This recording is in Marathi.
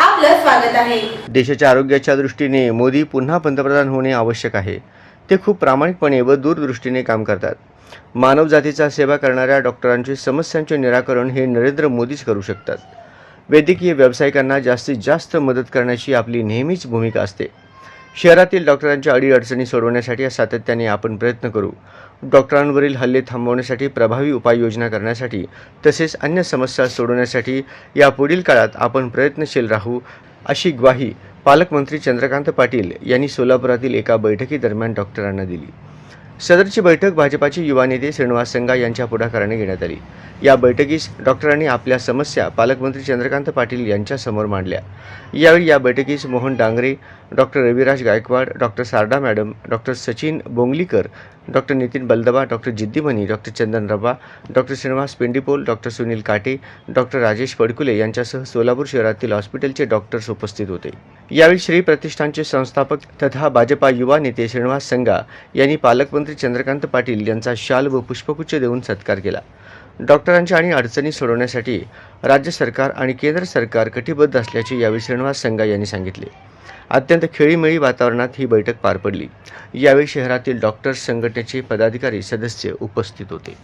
आपलं स्वागत आहे. देशाच्या आरोग्याच्या दृष्टीने मोदी पुन्हा पंतप्रधान होणे आवश्यक आहे. ते खूप प्रामाणिकपणे व दूरदृष्टीने काम करतात. मानवजातीचा सेवा करणाऱ्या डॉक्टरांची समस्यांचे निराकरण हे नरेंद्र मोदीच करू शकतात. वैद्यकीय व्यावसायिकांना जास्तीत जास्त मदत करण्याची आपली नेहमीच भूमिका असते. शहरातील डॉक्टरांच्या अडीअडचणी सोडवण्यासाठी सातत्याने आपण प्रयत्न करू. डॉक्टरांवरील हल्ले थांबवण्यासाठी प्रभावी उपाययोजना करण्यासाठी तसेच अन्य समस्या सोडवण्यासाठी यापुढील काळात आपण प्रयत्नशील राहू अशी ग्वाही पालकमंत्री चंद्रकांत पाटील यांनी सोलापुरातील एका बैठकीदरम्यान डॉक्टरांना दिली. सदरची बैठक भाजपाचे युवा नेते श्रीनिवास संगा यांच्या पुढाकाराने घेण्यात आली. या बैठकीस डॉक्टरांनी आपल्या समस्या पालकमंत्री चंद्रकांत पाटील यांच्यासमोर मांडल्या. यावेळी या बैठकीस Mohan Dangre doctor Raviraj Gaikwad doctor Sarda madam doctor Sachin Bonglikar doctor Nitin Baldaba doctor Jiddimani doctor Chandan Raba doctor Shrinivas Pendipol doctor Sunil Kate doctor Rajesh पडकुले यांच्यासह सोलापूर शहरातील हॉस्पिटलचे डॉक्टर्स उपस्थित होते. यावेळी श्री प्रतिष्ठानचे संस्थापक तथा भाजपा युवा नेते श्रीनिवास संगा यांनी पालकमंत्री चंद्रकांत पाटील यांचा शाल व पुष्पगुच्छ देऊन सत्कार केला. डॉक्टरांच्या आणि अडचणी सोडवण्यासाठी राज्य सरकार आणि केंद्र सरकार कटिबद्ध असल्याचे यावेळी श्रीनिवास संगा यांनी सांगितले. अत्यंत खेळीमेळी वातावरणात ही बैठक पार पडली. यावेळी शहरातील डॉक्टर्स संघटनेचे पदाधिकारी सदस्य उपस्थित होते.